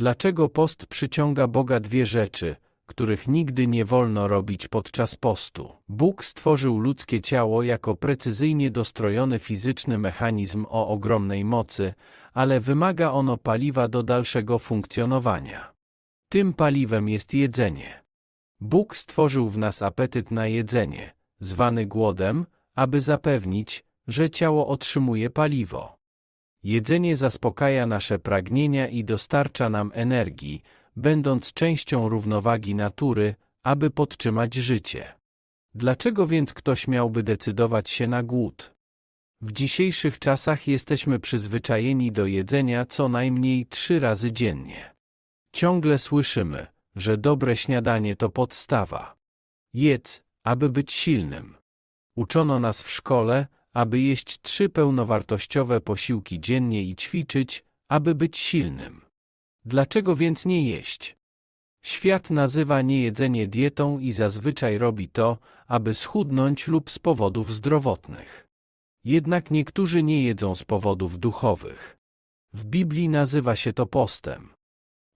Dlaczego post przyciąga Boga dwie rzeczy, których nigdy nie wolno robić podczas postu? Bóg stworzył ludzkie ciało jako precyzyjnie dostrojony fizyczny mechanizm o ogromnej mocy, ale wymaga ono paliwa do dalszego funkcjonowania. Tym paliwem jest jedzenie. Bóg stworzył w nas apetyt na jedzenie, zwany głodem, aby zapewnić, że ciało otrzymuje paliwo. Jedzenie zaspokaja nasze pragnienia i dostarcza nam energii, będąc częścią równowagi natury, aby podtrzymać życie. Dlaczego więc ktoś miałby decydować się na głód? W dzisiejszych czasach jesteśmy przyzwyczajeni do jedzenia co najmniej trzy razy dziennie. Ciągle słyszymy, że dobre śniadanie to podstawa. Jedz, aby być silnym. Uczono nas w szkole, aby jeść trzy pełnowartościowe posiłki dziennie i ćwiczyć, aby być silnym. Dlaczego więc nie jeść? Świat nazywa niejedzenie dietą i zazwyczaj robi to, aby schudnąć lub z powodów zdrowotnych. Jednak niektórzy nie jedzą z powodów duchowych. W Biblii nazywa się to postem.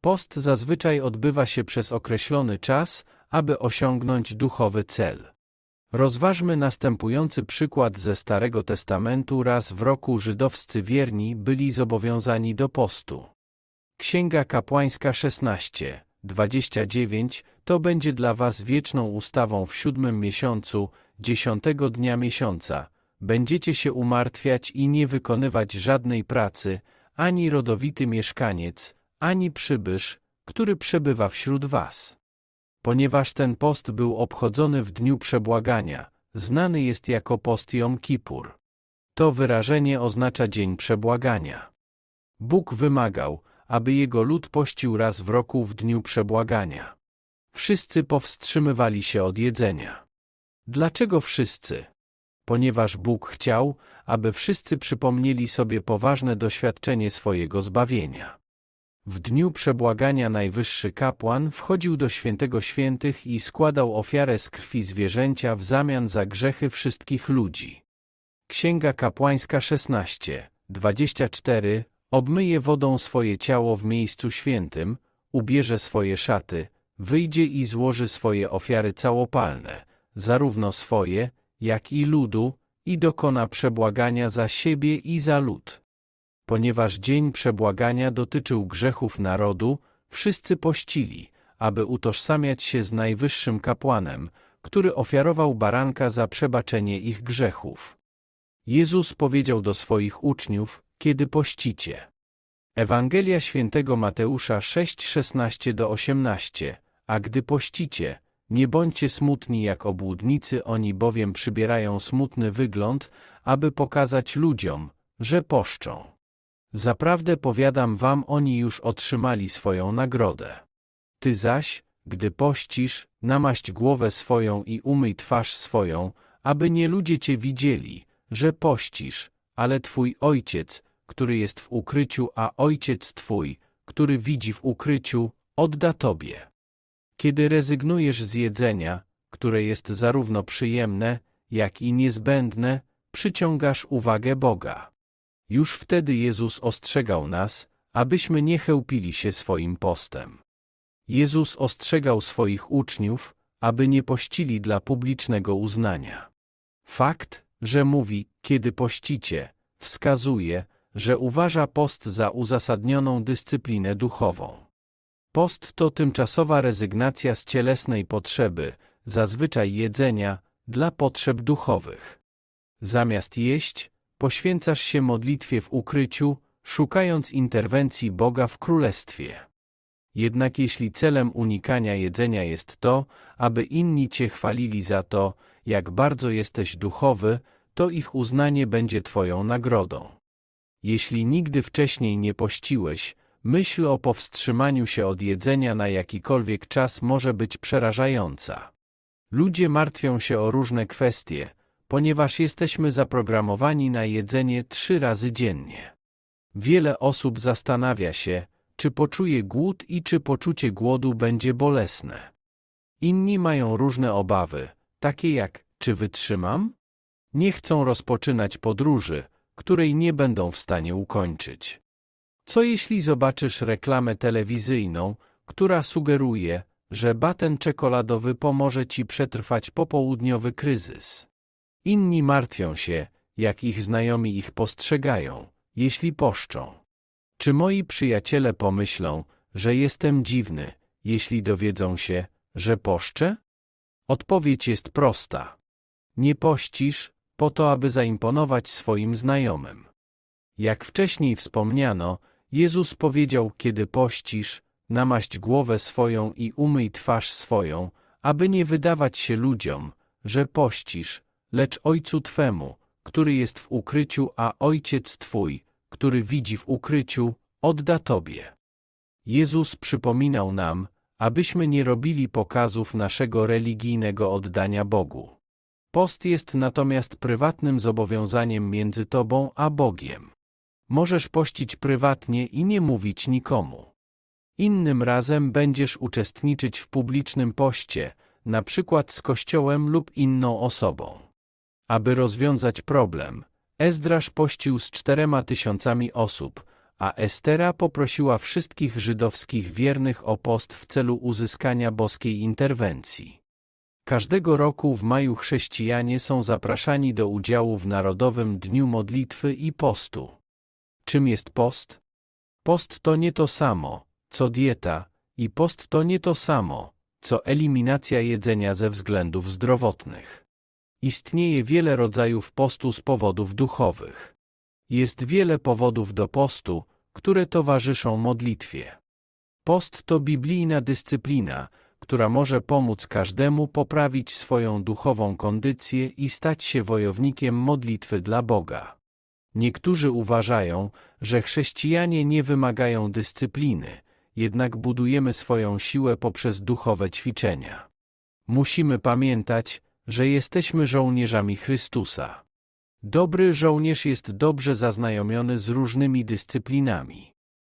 Post zazwyczaj odbywa się przez określony czas, aby osiągnąć duchowy cel. Rozważmy następujący przykład ze Starego Testamentu. Raz w roku żydowscy wierni byli zobowiązani do postu. Księga Kapłańska 16, 29 to będzie dla was wieczną ustawą w siódmym miesiącu, dziesiątego dnia miesiąca. Będziecie się umartwiać i nie wykonywać żadnej pracy, ani rodowity mieszkaniec, ani przybysz, który przebywa wśród was. Ponieważ ten post był obchodzony w dniu przebłagania, znany jest jako post Jom Kippur. To wyrażenie oznacza dzień przebłagania. Bóg wymagał, aby jego lud pościł raz w roku w dniu przebłagania. Wszyscy powstrzymywali się od jedzenia. Dlaczego wszyscy? Ponieważ Bóg chciał, aby wszyscy przypomnieli sobie poważne doświadczenie swojego zbawienia. W dniu przebłagania najwyższy kapłan wchodził do świętego świętych i składał ofiarę z krwi zwierzęcia w zamian za grzechy wszystkich ludzi. Księga kapłańska 16, 24 Obmyje wodą swoje ciało w miejscu świętym, ubierze swoje szaty, wyjdzie i złoży swoje ofiary całopalne, zarówno swoje, jak i ludu, i dokona przebłagania za siebie i za lud. Ponieważ dzień przebłagania dotyczył grzechów narodu, wszyscy pościli, aby utożsamiać się z najwyższym kapłanem, który ofiarował baranka za przebaczenie ich grzechów. Jezus powiedział do swoich uczniów, kiedy pościcie. Ewangelia świętego Mateusza 6:16-18 A gdy pościcie, nie bądźcie smutni jak obłudnicy, oni bowiem przybierają smutny wygląd, aby pokazać ludziom, że poszczą. Zaprawdę powiadam wam, oni już otrzymali swoją nagrodę. Ty zaś, gdy pościsz, namaść głowę swoją i umyj twarz swoją, aby nie ludzie cię widzieli, że pościsz, ale twój ojciec, który jest w ukryciu, a ojciec twój, który widzi w ukryciu, odda tobie. Kiedy rezygnujesz z jedzenia, które jest zarówno przyjemne, jak i niezbędne, przyciągasz uwagę Boga. Już wtedy Jezus ostrzegał nas, abyśmy nie chełpili się swoim postem. Jezus ostrzegał swoich uczniów, aby nie pościli dla publicznego uznania. Fakt, że mówi, kiedy pościcie, wskazuje, że uważa post za uzasadnioną dyscyplinę duchową. Post to tymczasowa rezygnacja z cielesnej potrzeby, zazwyczaj jedzenia, dla potrzeb duchowych. Zamiast jeść, poświęcasz się modlitwie w ukryciu, szukając interwencji Boga w królestwie. Jednak jeśli celem unikania jedzenia jest to, aby inni cię chwalili za to, jak bardzo jesteś duchowy, to ich uznanie będzie twoją nagrodą. Jeśli nigdy wcześniej nie pościłeś, myśl o powstrzymaniu się od jedzenia na jakikolwiek czas może być przerażająca. Ludzie martwią się o różne kwestie, ponieważ jesteśmy zaprogramowani na jedzenie trzy razy dziennie. Wiele osób zastanawia się, czy poczuje głód i czy poczucie głodu będzie bolesne. Inni mają różne obawy, takie jak, czy wytrzymam? Nie chcą rozpoczynać podróży, której nie będą w stanie ukończyć. Co jeśli zobaczysz reklamę telewizyjną, która sugeruje, że baten czekoladowy pomoże ci przetrwać popołudniowy kryzys? Inni martwią się, jak ich znajomi ich postrzegają, jeśli poszczą. Czy moi przyjaciele pomyślą, że jestem dziwny, jeśli dowiedzą się, że poszczę? Odpowiedź jest prosta. Nie pościsz, po to, aby zaimponować swoim znajomym. Jak wcześniej wspomniano, Jezus powiedział, kiedy pościsz, namaść głowę swoją i umyj twarz swoją, aby nie wydawać się ludziom, że pościsz, lecz Ojcu Twemu, który jest w ukryciu, a Ojciec Twój, który widzi w ukryciu, odda Tobie. Jezus przypominał nam, abyśmy nie robili pokazów naszego religijnego oddania Bogu. Post jest natomiast prywatnym zobowiązaniem między Tobą a Bogiem. Możesz pościć prywatnie i nie mówić nikomu. Innym razem będziesz uczestniczyć w publicznym poście, na przykład z kościołem lub inną osobą. Aby rozwiązać problem, Ezdrasz pościł z czterema tysiącami osób, a Estera poprosiła wszystkich żydowskich wiernych o post w celu uzyskania boskiej interwencji. Każdego roku w maju chrześcijanie są zapraszani do udziału w Narodowym Dniu Modlitwy i Postu. Czym jest post? Post to nie to samo, co dieta, i post to nie to samo, co eliminacja jedzenia ze względów zdrowotnych. Istnieje wiele rodzajów postu z powodów duchowych. Jest wiele powodów do postu, które towarzyszą modlitwie. Post to biblijna dyscyplina, która może pomóc każdemu poprawić swoją duchową kondycję i stać się wojownikiem modlitwy dla Boga. Niektórzy uważają, że chrześcijanie nie wymagają dyscypliny, jednak budujemy swoją siłę poprzez duchowe ćwiczenia. Musimy pamiętać, że jesteśmy żołnierzami Chrystusa. Dobry żołnierz jest dobrze zaznajomiony z różnymi dyscyplinami.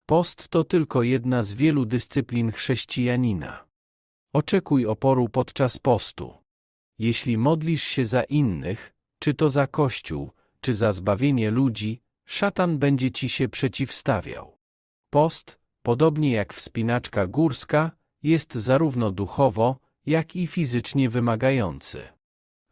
Post to tylko jedna z wielu dyscyplin chrześcijanina. Oczekuj oporu podczas postu. Jeśli modlisz się za innych, czy to za Kościół, czy za zbawienie ludzi, szatan będzie ci się przeciwstawiał. Post, podobnie jak wspinaczka górska, jest zarówno duchowo, jak i fizycznie wymagający.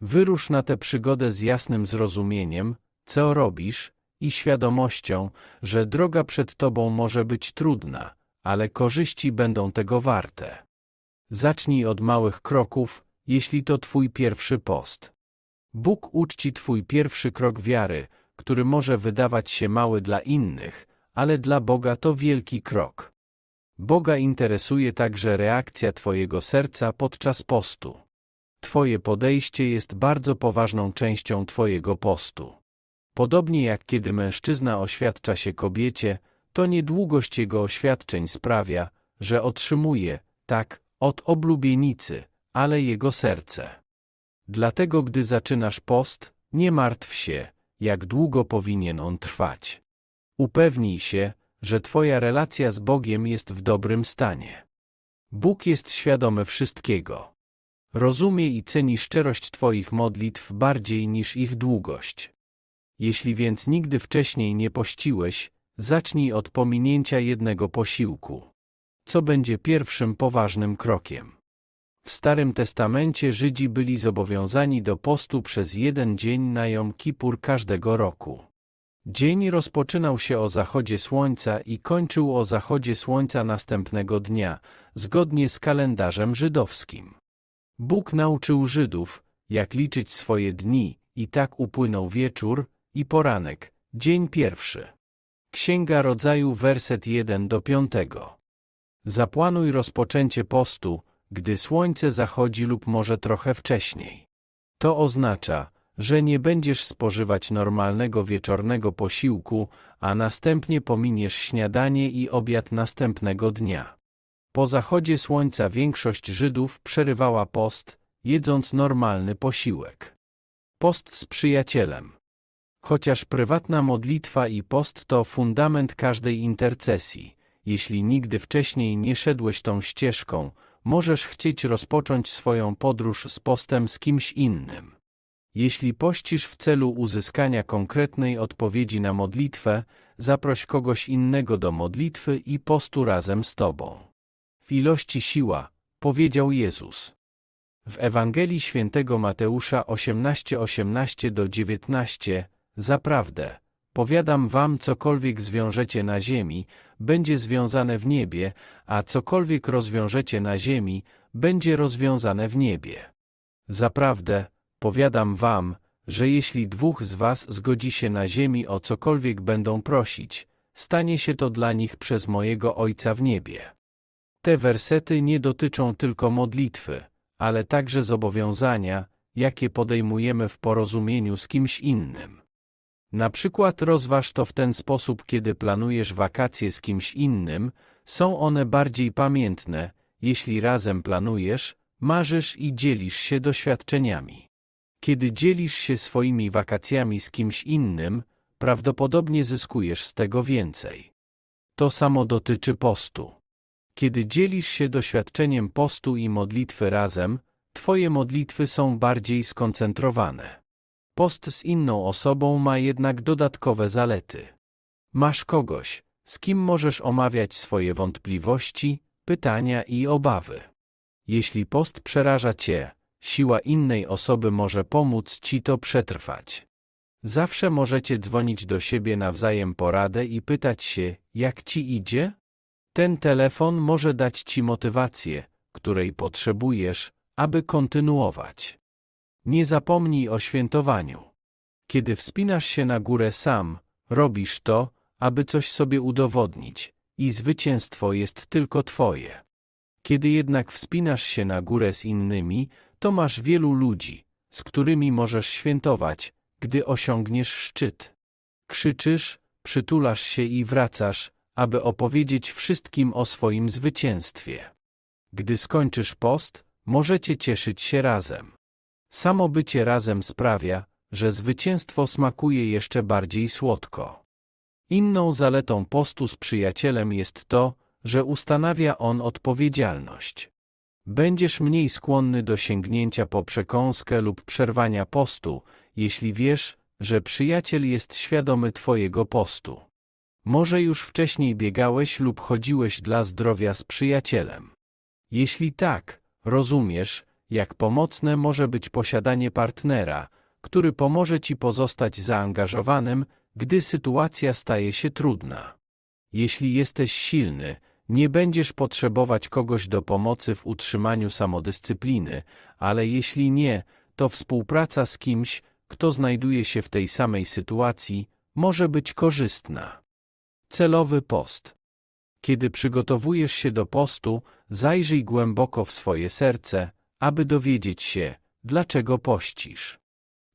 Wyrusz na tę przygodę z jasnym zrozumieniem, co robisz, i świadomością, że droga przed tobą może być trudna, ale korzyści będą tego warte. Zacznij od małych kroków, jeśli to twój pierwszy post. Bóg uczci twój pierwszy krok wiary, który może wydawać się mały dla innych, ale dla Boga to wielki krok. Boga interesuje także reakcja twojego serca podczas postu. Twoje podejście jest bardzo poważną częścią Twojego postu. Podobnie jak kiedy mężczyzna oświadcza się kobiecie, to niedługość jego oświadczeń sprawia, że otrzymuje, tak, od oblubienicy, ale jego serce. Dlatego gdy zaczynasz post, nie martw się, jak długo powinien on trwać. Upewnij się, że Twoja relacja z Bogiem jest w dobrym stanie. Bóg jest świadomy wszystkiego. Rozumie i ceni szczerość Twoich modlitw bardziej niż ich długość. Jeśli więc nigdy wcześniej nie pościłeś, zacznij od pominięcia jednego posiłku. Co będzie pierwszym poważnym krokiem? W Starym Testamencie Żydzi byli zobowiązani do postu przez jeden dzień na Jom Kippur każdego roku. Dzień rozpoczynał się o zachodzie słońca i kończył o zachodzie słońca następnego dnia, zgodnie z kalendarzem żydowskim. Bóg nauczył Żydów, jak liczyć swoje dni, i tak upłynął wieczór i poranek, dzień pierwszy. Księga Rodzaju, werset 1 do 5. Zaplanuj rozpoczęcie postu, gdy słońce zachodzi lub może trochę wcześniej. To oznacza, że nie będziesz spożywać normalnego wieczornego posiłku, a następnie pominiesz śniadanie i obiad następnego dnia. Po zachodzie słońca większość Żydów przerywała post, jedząc normalny posiłek. Post z przyjacielem. Chociaż prywatna modlitwa i post to fundament każdej intercesji, jeśli nigdy wcześniej nie szedłeś tą ścieżką, możesz chcieć rozpocząć swoją podróż z postem z kimś innym. Jeśli pościsz w celu uzyskania konkretnej odpowiedzi na modlitwę, zaproś kogoś innego do modlitwy i postu razem z tobą. Ilości siła, powiedział Jezus. W Ewangelii świętego Mateusza 18:18 do 19 Zaprawdę, powiadam wam, cokolwiek zwiążecie na ziemi, będzie związane w niebie, a cokolwiek rozwiążecie na ziemi, będzie rozwiązane w niebie. Zaprawdę, powiadam wam, że jeśli dwóch z was zgodzi się na ziemi o cokolwiek będą prosić, stanie się to dla nich przez mojego Ojca w niebie. Te wersety nie dotyczą tylko modlitwy, ale także zobowiązania, jakie podejmujemy w porozumieniu z kimś innym. Na przykład rozważ to w ten sposób, kiedy planujesz wakacje z kimś innym, są one bardziej pamiętne, jeśli razem planujesz, marzysz i dzielisz się doświadczeniami. Kiedy dzielisz się swoimi wakacjami z kimś innym, prawdopodobnie zyskujesz z tego więcej. To samo dotyczy postu. Kiedy dzielisz się doświadczeniem postu i modlitwy razem, Twoje modlitwy są bardziej skoncentrowane. Post z inną osobą ma jednak dodatkowe zalety. Masz kogoś, z kim możesz omawiać swoje wątpliwości, pytania i obawy. Jeśli post przeraża Cię, siła innej osoby może pomóc Ci to przetrwać. Zawsze możecie dzwonić do siebie nawzajem poradę i pytać się, jak Ci idzie? Ten telefon może dać Ci motywację, której potrzebujesz, aby kontynuować. Nie zapomnij o świętowaniu. Kiedy wspinasz się na górę sam, robisz to, aby coś sobie udowodnić, i zwycięstwo jest tylko Twoje. Kiedy jednak wspinasz się na górę z innymi, to masz wielu ludzi, z którymi możesz świętować, gdy osiągniesz szczyt. Krzyczysz, przytulasz się i wracasz, aby opowiedzieć wszystkim o swoim zwycięstwie. Gdy skończysz post, możecie cieszyć się razem. Samo bycie razem sprawia, że zwycięstwo smakuje jeszcze bardziej słodko. Inną zaletą postu z przyjacielem jest to, że ustanawia on odpowiedzialność. Będziesz mniej skłonny do sięgnięcia po przekąskę lub przerwania postu, jeśli wiesz, że przyjaciel jest świadomy Twojego postu. Może już wcześniej biegałeś lub chodziłeś dla zdrowia z przyjacielem. Jeśli tak, rozumiesz, jak pomocne może być posiadanie partnera, który pomoże Ci pozostać zaangażowanym, gdy sytuacja staje się trudna. Jeśli jesteś silny, nie będziesz potrzebować kogoś do pomocy w utrzymaniu samodyscypliny, ale jeśli nie, to współpraca z kimś, kto znajduje się w tej samej sytuacji, może być korzystna. Celowy post. Kiedy przygotowujesz się do postu, zajrzyj głęboko w swoje serce, aby dowiedzieć się, dlaczego pościsz.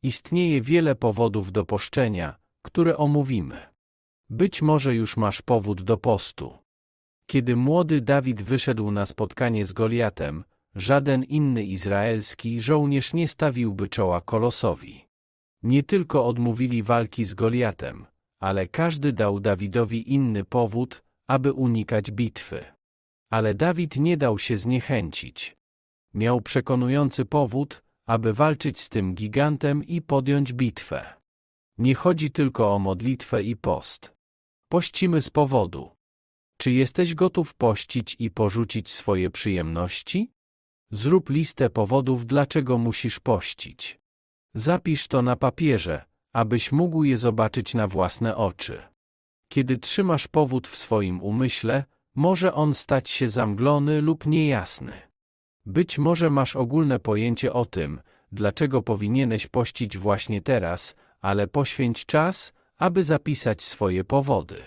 Istnieje wiele powodów do poszczenia, które omówimy. Być może już masz powód do postu. Kiedy młody Dawid wyszedł na spotkanie z Goliatem, żaden inny izraelski żołnierz nie stawiłby czoła kolosowi. Nie tylko odmówili walki z Goliatem, ale każdy dał Dawidowi inny powód, aby unikać bitwy. Ale Dawid nie dał się zniechęcić. Miał przekonujący powód, aby walczyć z tym gigantem i podjąć bitwę. Nie chodzi tylko o modlitwę i post. Pościmy z powodu. Czy jesteś gotów pościć i porzucić swoje przyjemności? Zrób listę powodów, dlaczego musisz pościć. Zapisz to na papierze, abyś mógł je zobaczyć na własne oczy. Kiedy trzymasz powód w swoim umyśle, może on stać się zamglony lub niejasny. Być może masz ogólne pojęcie o tym, dlaczego powinieneś pościć właśnie teraz, ale poświęć czas, aby zapisać swoje powody.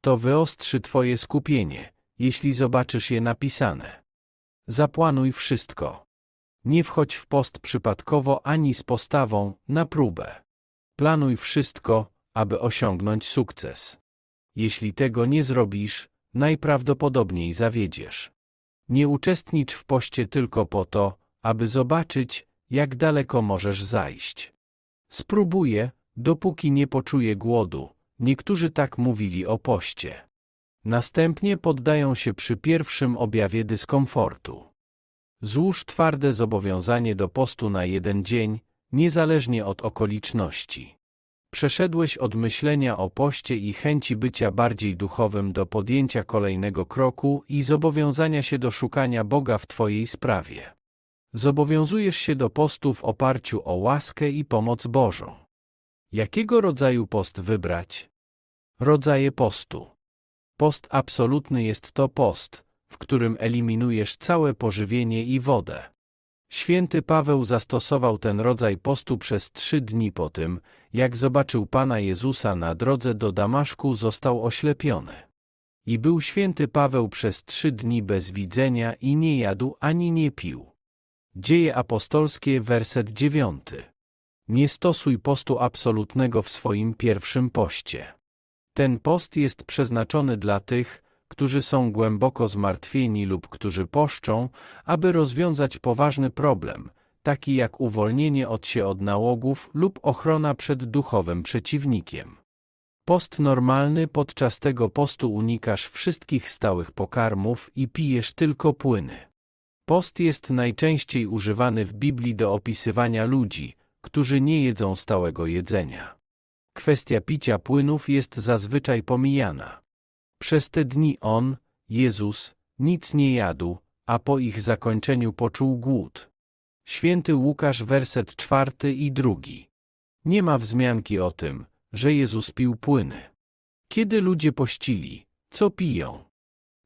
To wyostrzy Twoje skupienie, jeśli zobaczysz je napisane. Zaplanuj wszystko. Nie wchodź w post przypadkowo ani z postawą na próbę. Planuj wszystko, aby osiągnąć sukces. Jeśli tego nie zrobisz, najprawdopodobniej zawiedziesz. Nie uczestnicz w poście tylko po to, aby zobaczyć, jak daleko możesz zajść. Spróbuję, dopóki nie poczuję głodu. Niektórzy tak mówili o poście. Następnie poddają się przy pierwszym objawie dyskomfortu. Złóż twarde zobowiązanie do postu na jeden dzień, niezależnie od okoliczności. Przeszedłeś od myślenia o poście i chęci bycia bardziej duchowym do podjęcia kolejnego kroku i zobowiązania się do szukania Boga w Twojej sprawie. Zobowiązujesz się do postu w oparciu o łaskę i pomoc Bożą. Jakiego rodzaju post wybrać? Rodzaje postu. Post absolutny jest to post, w którym eliminujesz całe pożywienie i wodę. Święty Paweł zastosował ten rodzaj postu przez trzy dni po tym, jak zobaczył Pana Jezusa na drodze do Damaszku, został oślepiony. I był święty Paweł przez trzy dni bez widzenia i nie jadł ani nie pił. Dzieje apostolskie, werset dziewiąty. Nie stosuj postu absolutnego w swoim pierwszym poście. Ten post jest przeznaczony dla tych, którzy są głęboko zmartwieni lub którzy poszczą, aby rozwiązać poważny problem, taki jak uwolnienie od się od nałogów lub ochrona przed duchowym przeciwnikiem. Post normalny podczas tego postu unikasz wszystkich stałych pokarmów i pijesz tylko płyny. Post jest najczęściej używany w Biblii do opisywania ludzi, którzy nie jedzą stałego jedzenia. Kwestia picia płynów jest zazwyczaj pomijana. Przez te dni on, Jezus, nic nie jadł, a po ich zakończeniu poczuł głód. Święty Łukasz, werset czwarty i drugi. Nie ma wzmianki o tym, że Jezus pił płyny. Kiedy ludzie pościli, co piją?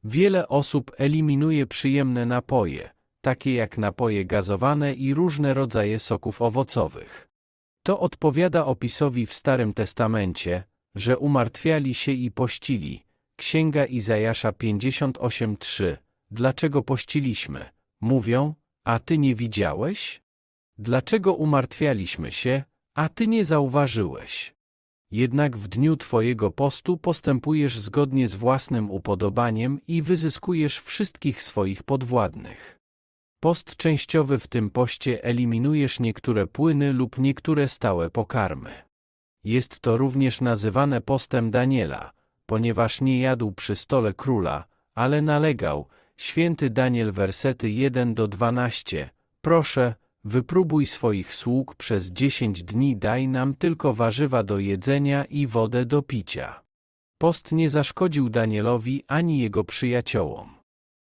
Wiele osób eliminuje przyjemne napoje, takie jak napoje gazowane i różne rodzaje soków owocowych. To odpowiada opisowi w Starym Testamencie, że umartwiali się i pościli. Księga Izajasza 58:3. Dlaczego pościliśmy? Mówią, a ty nie widziałeś? Dlaczego umartwialiśmy się, a ty nie zauważyłeś? Jednak w dniu Twojego postu postępujesz zgodnie z własnym upodobaniem i wyzyskujesz wszystkich swoich podwładnych. Post częściowy w tym poście eliminujesz niektóre płyny lub niektóre stałe pokarmy. Jest to również nazywane postem Daniela, ponieważ nie jadł przy stole króla, ale nalegał, święty Daniel wersety 1 do 12, proszę, wypróbuj swoich sług przez dziesięć dni daj nam tylko warzywa do jedzenia i wodę do picia. Post nie zaszkodził Danielowi ani jego przyjaciołom.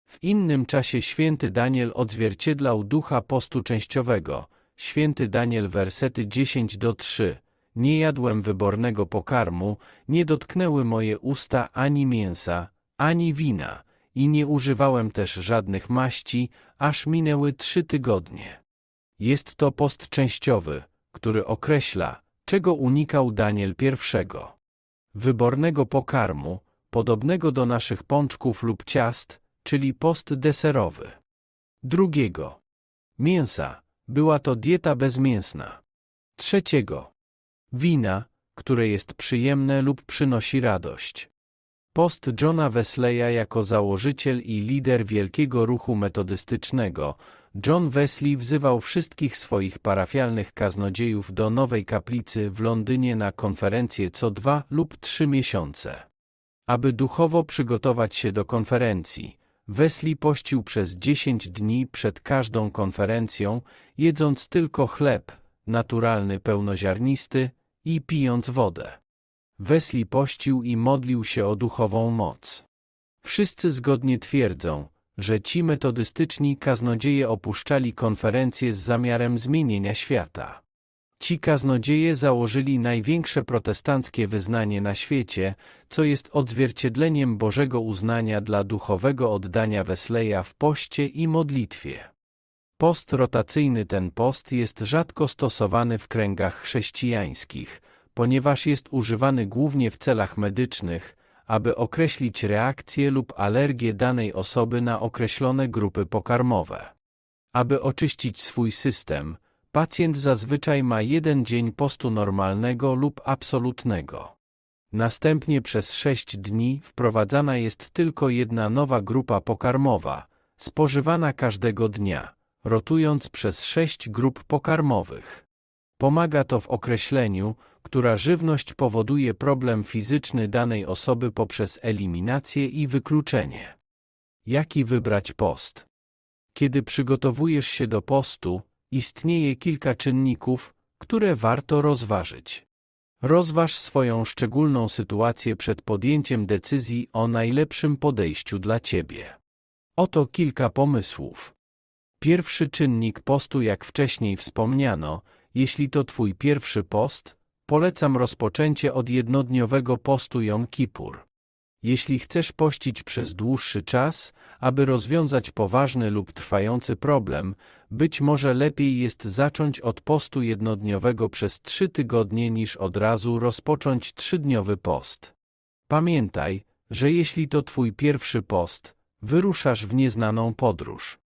W innym czasie święty Daniel odzwierciedlał ducha postu częściowego, święty Daniel wersety 10 do 3, nie jadłem wybornego pokarmu, nie dotknęły moje usta ani mięsa, ani wina, i nie używałem też żadnych maści, aż minęły trzy tygodnie. Jest to post częściowy, który określa, czego unikał Daniel pierwszego. Wybornego pokarmu, podobnego do naszych pączków lub ciast, czyli post deserowy. Drugiego. Mięsa. Była to dieta bezmięsna. Trzeciego. Wina, które jest przyjemne lub przynosi radość. Post Johna Wesleya jako założyciel i lider wielkiego ruchu metodystycznego, John Wesley wzywał wszystkich swoich parafialnych kaznodziejów do nowej kaplicy w Londynie na konferencję co dwa lub trzy miesiące. Aby duchowo przygotować się do konferencji, Wesley pościł przez dziesięć dni przed każdą konferencją, jedząc tylko chleb, naturalny pełnoziarnisty, i pijąc wodę. Wesley pościł i modlił się o duchową moc. Wszyscy zgodnie twierdzą, że ci metodystyczni kaznodzieje opuszczali konferencję z zamiarem zmienienia świata. Ci kaznodzieje założyli największe protestanckie wyznanie na świecie, co jest odzwierciedleniem Bożego uznania dla duchowego oddania Wesleya w poście i modlitwie. Post rotacyjny ten post jest rzadko stosowany w kręgach chrześcijańskich, ponieważ jest używany głównie w celach medycznych, aby określić reakcję lub alergię danej osoby na określone grupy pokarmowe. Aby oczyścić swój system, pacjent zazwyczaj ma jeden dzień postu normalnego lub absolutnego. Następnie przez sześć dni wprowadzana jest tylko jedna nowa grupa pokarmowa, spożywana każdego dnia rotując przez sześć grup pokarmowych. Pomaga to w określeniu, która żywność powoduje problem fizyczny danej osoby poprzez eliminację i wykluczenie. Jaki wybrać post? Kiedy przygotowujesz się do postu, istnieje kilka czynników, które warto rozważyć. Rozważ swoją szczególną sytuację przed podjęciem decyzji o najlepszym podejściu dla Ciebie. Oto kilka pomysłów. Pierwszy czynnik postu, jak wcześniej wspomniano, jeśli to Twój pierwszy post, polecam rozpoczęcie od jednodniowego postu Jom Kippur. Jeśli chcesz pościć przez dłuższy czas, aby rozwiązać poważny lub trwający problem, być może lepiej jest zacząć od postu jednodniowego przez trzy tygodnie niż od razu rozpocząć trzydniowy post. Pamiętaj, że jeśli to Twój pierwszy post, wyruszasz w nieznaną podróż.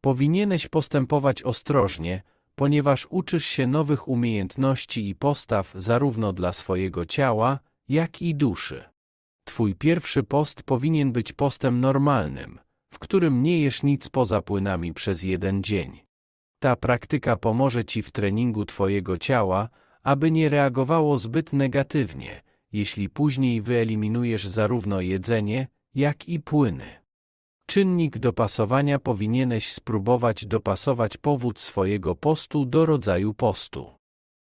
Powinieneś postępować ostrożnie, ponieważ uczysz się nowych umiejętności i postaw zarówno dla swojego ciała, jak i duszy. Twój pierwszy post powinien być postem normalnym, w którym nie jesz nic poza płynami przez jeden dzień. Ta praktyka pomoże Ci w treningu Twojego ciała, aby nie reagowało zbyt negatywnie, jeśli później wyeliminujesz zarówno jedzenie, jak i płyny. Czynnik dopasowania powinieneś spróbować dopasować powód swojego postu do rodzaju postu.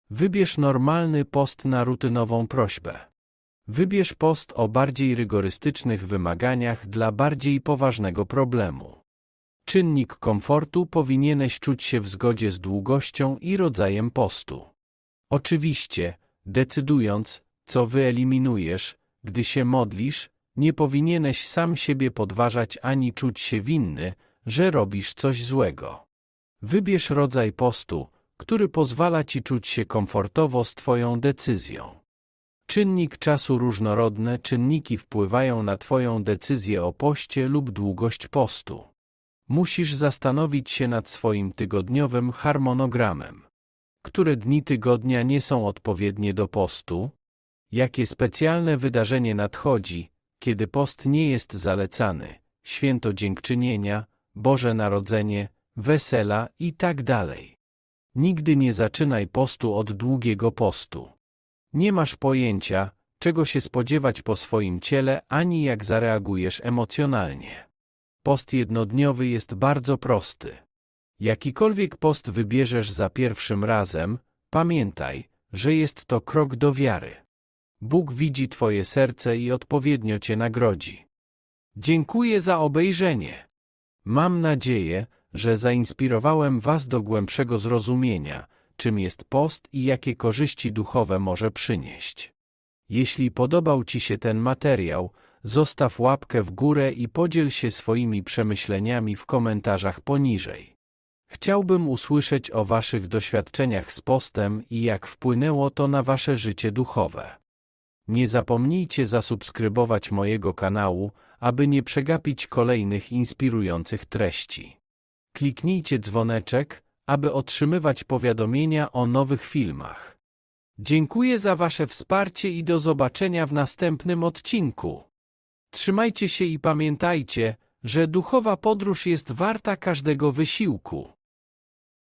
Wybierz normalny post na rutynową prośbę. Wybierz post o bardziej rygorystycznych wymaganiach dla bardziej poważnego problemu. Czynnik komfortu powinieneś czuć się w zgodzie z długością i rodzajem postu. Oczywiście, decydując, co wyeliminujesz, gdy się modlisz, nie powinieneś sam siebie podważać ani czuć się winny, że robisz coś złego. Wybierz rodzaj postu, który pozwala ci czuć się komfortowo z Twoją decyzją. Czynnik czasu różnorodne czynniki wpływają na Twoją decyzję o poście lub długość postu. Musisz zastanowić się nad swoim tygodniowym harmonogramem. Które dni tygodnia nie są odpowiednie do postu? Jakie specjalne wydarzenie nadchodzi, kiedy post nie jest zalecany? Święto Dziękczynienia, Boże Narodzenie, wesela i tak dalej. Nigdy nie zaczynaj postu od długiego postu. Nie masz pojęcia, czego się spodziewać po swoim ciele, ani jak zareagujesz emocjonalnie. Post jednodniowy jest bardzo prosty. Jakikolwiek post wybierzesz za pierwszym razem, pamiętaj, że jest to krok do wiary. Bóg widzi Twoje serce i odpowiednio Cię nagrodzi. Dziękuję za obejrzenie. Mam nadzieję, że zainspirowałem Was do głębszego zrozumienia, czym jest post i jakie korzyści duchowe może przynieść. Jeśli podobał Ci się ten materiał, zostaw łapkę w górę i podziel się swoimi przemyśleniami w komentarzach poniżej. Chciałbym usłyszeć o Waszych doświadczeniach z postem i jak wpłynęło to na Wasze życie duchowe. Nie zapomnijcie zasubskrybować mojego kanału, aby nie przegapić kolejnych inspirujących treści. Kliknijcie dzwoneczek, aby otrzymywać powiadomienia o nowych filmach. Dziękuję za Wasze wsparcie i do zobaczenia w następnym odcinku. Trzymajcie się i pamiętajcie, że duchowa podróż jest warta każdego wysiłku.